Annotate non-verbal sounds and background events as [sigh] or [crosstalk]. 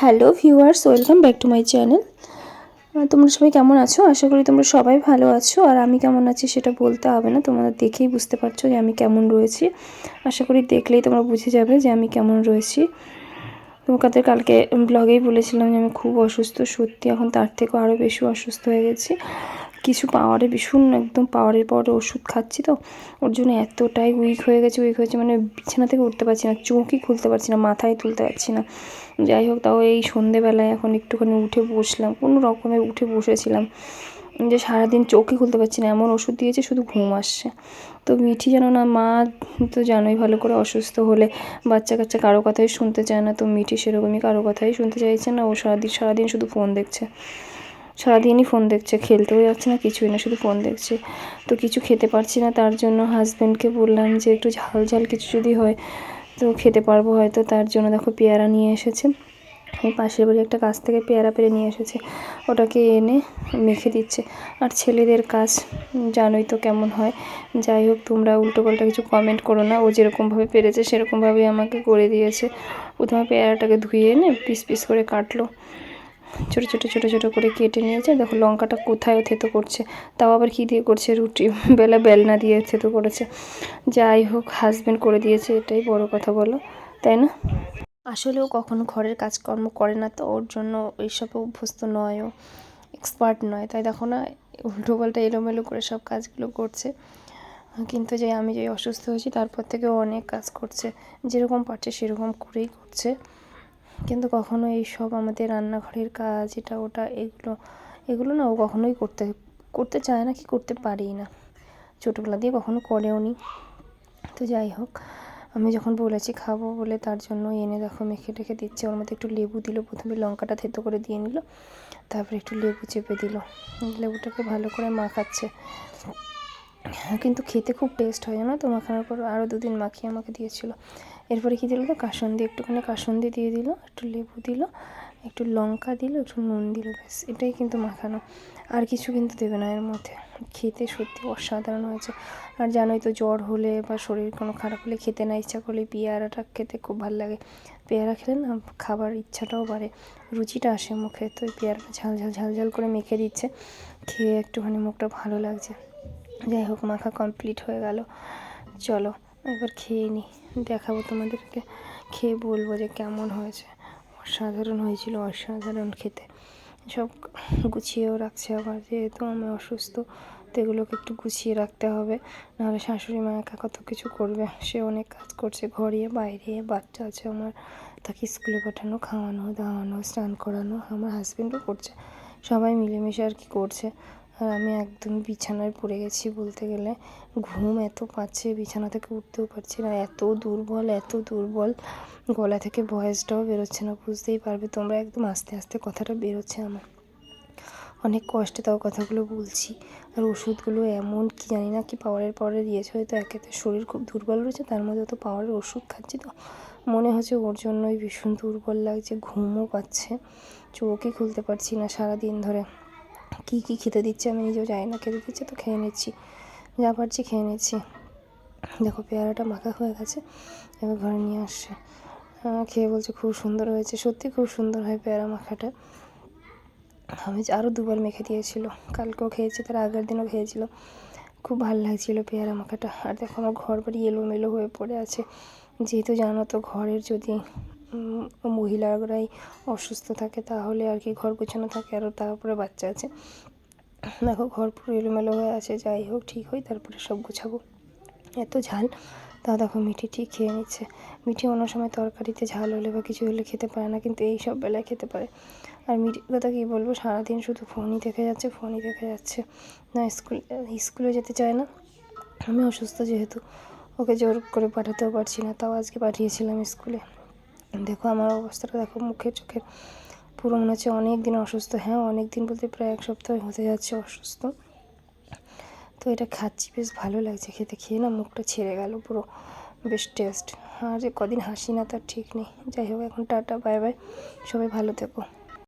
Hello viewers, welcome back to my channel. তোমরা সবাই কেমন আছো? আশা করি তোমরা সবাই ভালো আছো। আর আমি কেমন আছি সেটা বলতে হবে না, তোমরা দেখেই বুঝতে পারছ যে আমি কেমন রয়েছি। আশা করি দেখলেই তোমরা বুঝে যাবে যে আমি কেমন রয়েছি। তোমাদের কালকে ব্লগেই বলেছিলাম যে আমি খুব অসুস্থ, সত্যি এখন তার থেকেও আরও বেশি অসুস্থ হয়ে গেছি। কিছু পাওয়ারে ভীষণ একদম পাওয়ারের পরে ওষুধ খাচ্ছি তো। ওর জন্য এতটাই উইক হয়ে গেছে উইক হয়েছে মানে বিছানা থেকে উঠতে পারছি না চোখই খুলতে পারছি না, মাথায় তুলতে পারছি না। যাই হোক, তাও এই সন্ধেবেলায় এখন একটুখানি উঠে বসলাম, কোনো রকমে উঠে বসেছিলাম। যে সারাদিন চোখই খুলতে পারছি না, এমন ওষুধ দিয়েছে শুধু ঘুম আসছে। তো মিঠি যেন না, মা তো জানোই ভালো করে অসুস্থ হলে বাচ্চা কাচ্চা কারও কথাই শুনতে চায় না। তো মিঠি সেরকমই কারও কথাই শুনতে চাইছে না, ও সারাদিন সারাদিন শুধু ফোন দেখছে। সারাদিনই ফোন দেখছে, খেলতেও যাচ্ছে না, কিছুই না, শুধু ফোন দেখছে। তো কিছু খেতে পারছি না, তার জন্য হাজব্যান্ডকে বললাম যে একটু ঝাল ঝাল কিছু যদি হয়, তো খেতে পারব হয়তো, তার জন্য দেখো পেয়ারা নিয়ে এসেছে। পাশের বাড়ি একটা গাছ থেকে পেয়ারা পেরে নিয়ে এসেছে, ওটাকে এনে মেখে দিচ্ছে। আর ছেলেদের কাজ, জানোই তো কেমন হয়। যাই হোক, তোমরা উল্টো পাল্টা কিছু কমেন্ট করো না, ও যেরকমভাবে পেরেছে, সেরকমভাবেই আমাকে করে দিয়েছে। প্রথমে পেয়ারাটাকে ধুয়ে এনে পিস পিস করে কাটলো। ছোটো ছোটো ছোটো ছোটো করে কেটে নিয়েছে। দেখো লঙ্কাটা কোথায় থেতো করছে। তাও আবার কী দিয়ে করছে? রুটি। [laughs] বেলা বেলনা দিয়ে থেতো করেছে। যাই হোক হাজব্যান্ড করে দিয়েছে, এটাই বড় কথা বলো। তাই না? আসলেও কখনো ঘরের কাজকর্ম করে না তো। ওর জন্য এইসবে অভ্যস্ত নয় ও। এক্সপার্ট নয়। তাই দেখো না, উল্টো পাল্টা এলোমেলো করে সব কাজগুলো করছে। কিন্তু যে আমি যে অসুস্থ হয়েছি, তারপর থেকে অনেক কাজ করছে। যেরকম পারছে, সেরকম করেই করছে। কিন্তু কখনো এই সব আমাদের রান্নাঘরের কাজ, এটা, ওটা, এগুলো এগুলো না ও কখনোই করতে করতে চায় না কি করতে পারেই না। ছোটোবেলা দিয়ে কখনো করেও নি। তো যাই হোক, আমি যখন বলেছি খাব বলে তার জন্য এনে দেখো মেখে টেখে দিচ্ছে। ওর মধ্যে একটু লেবু দিল, প্রথমে লঙ্কাটা থেতো করে দিয়ে নিল, তারপরে একটু লেবু চেপে দিল। লেবুটাকে ভালো করে মাখাচ্ছে। কিন্তু খেতে খুব টেস্ট হয় জানো তো? মাখানোর পর আরও দুদিন মাখিয়ে আমাকে দিয়েছিলো। এরপরে কী দিল? তো কাসন্দি একটুখানি কাসন্দি দিয়ে দিল, একটু লেবু দিল, একটু লঙ্কা দিল, একটু নুন দিল, ব্যাস, এটাই কিন্তু মাখানো। আর কিছু কিন্তু দেবে না এর মধ্যে। খেতে সত্যি অসাধারণ হয়েছে। আর জানোই তো জ্বর হলে বা শরীর কোনো খারাপ হলে খেতে না ইচ্ছা করলে পেয়ারাটা খেতে খুব ভালো লাগে। পেয়ারা খেলে না খাবার ইচ্ছাটাও বাড়ে। রুচিটা আসে মুখে, তো ওই পেয়ারাটা ঝাল ঝাল ঝাল ঝাল করে মেখে দিচ্ছে। খেয়ে একটুখানি মুখটা ভালো লাগছে। যাই হোক, মাখা কমপ্লিট হয়ে গেল। চলো এবার খেয়ে নিই দেখাবো তোমাদেরকে। খেয়ে বলব যে কেমন হয়েছে। অসাধারণ হয়েছিল, অসাধারণ খেতে। সব গুছিয়েও রাখছে আবার, যেহেতু আমি অসুস্থ, তো এগুলোকে একটু গুছিয়ে রাখতে হবে। নাহলে শাশুড়ি মা একা কত কিছু করবে? সে অনেক কাজ করছে, ঘরে, বাইরে, বাচ্চা আছে আমার। তাকে স্কুলে পাঠানো, খাওয়ানো, দাওয়ানো, স্নান করানো, আমার হাজব্যান্ডও করছে। সবাই মিলেমিশে আর কি করছে। আর আমি একদম বিছানায় পড়ে গেছি বলতে গেলে। ঘুম এত পাচ্ছে, বিছানা থেকে উঠতেও পারছি না। এত দুর্বল এত দুর্বল। গলা থেকে ভয়েসটাও বেরোচ্ছে না, বুঝতেই পারবে তোমরা। একদম আস্তে আস্তে কথাটা বেরোচ্ছে আমার। অনেক কষ্টে তাও কথাগুলো বলছি। আর ওষুধগুলো এমন কি জানি না কি পাওয়ারের পাওয়ারে দিয়েছে। হয়তো একেতে শরীর খুব দুর্বল রয়েছে, তার মধ্যে তো পাওয়ারের ওষুধ খাচ্ছি তো। মনে হচ্ছে ওর জন্যই ভীষণ দুর্বল লাগছে, ঘুমও পাচ্ছে। চোখই খুলতে পারছি না সারা দিন ধরে। কী কী খেতে দিচ্ছে? আমি নিজেও জানি না, খেতে দিচ্ছে তো খেয়ে নিচ্ছি। যা পারছি খেয়ে নিচ্ছি। দেখো, পেয়ারাটা মাখা হয়ে গেছে, এবার ঘরে নিয়ে আসছে। খেয়ে বলছে খুব সুন্দর হয়েছে। সত্যি খুব সুন্দর হয় পেয়ারা মাখাটা। আমি আরও দুবার মেখে দিয়েছিল। কালকেও খেয়েছি, তার আগের দিনও খেয়েছিল। খুব ভালো লাগছিল পেয়ারা মাখাটা। আর দেখো, আমার ঘর বাড়ি এলোমেলো হয়ে পড়ে আছে। যেহেতু জানো তো, ঘরের যদি মহিলারাই অসুস্থ থাকে তাহলে আর কি ঘর গোছানো থাকে আরও তারপরে বাচ্চা আছে। দেখো ঘর পুরো এলোমেলো হয়ে আছে, যাই হোক ঠিক হয়, তারপরে সব গোছাবো। এত ঝাল, তা দেখো মিঠি ঠিক খেয়ে নিচ্ছে। মিঠি অন্য সময় তরকারিতে ঝাল হলে বা কিছু হলে খেতে পারে না, কিন্তু এই সব বেলায় খেতে পারে। আর মিঠির কথা কী বলব, সারাদিন শুধু ফোনই দেখে যাচ্ছে, ফোনই দেখে যাচ্ছে। না, স্কুল, স্কুলে যেতে চায় না, আমি অসুস্থ যেহেতু, ওকে জোর করে পাঠাতেও পারছি না, তাও আজকে পাঠিয়েছিলাম স্কুলে। দেখো আমার অবস্থাটা দেখো মুখে চোখের পুরো মনে হচ্ছে অনেক দিন অসুস্থ। হ্যাঁ অনেক দিন বলতে প্রায় এক সপ্তাহ হতে যাচ্ছে অসুস্থ। তো এটা খাচ্ছি, বেশ ভালো লাগছে খেতে। খেয়ে না মুখটা ছেড়ে গেল পুরো, বেশ টেস্ট আর যে কদিন হাসি না তার ঠিক নেই। যাই হোক, এখন টাটা বাই বাই সবাই ভালো থেকো।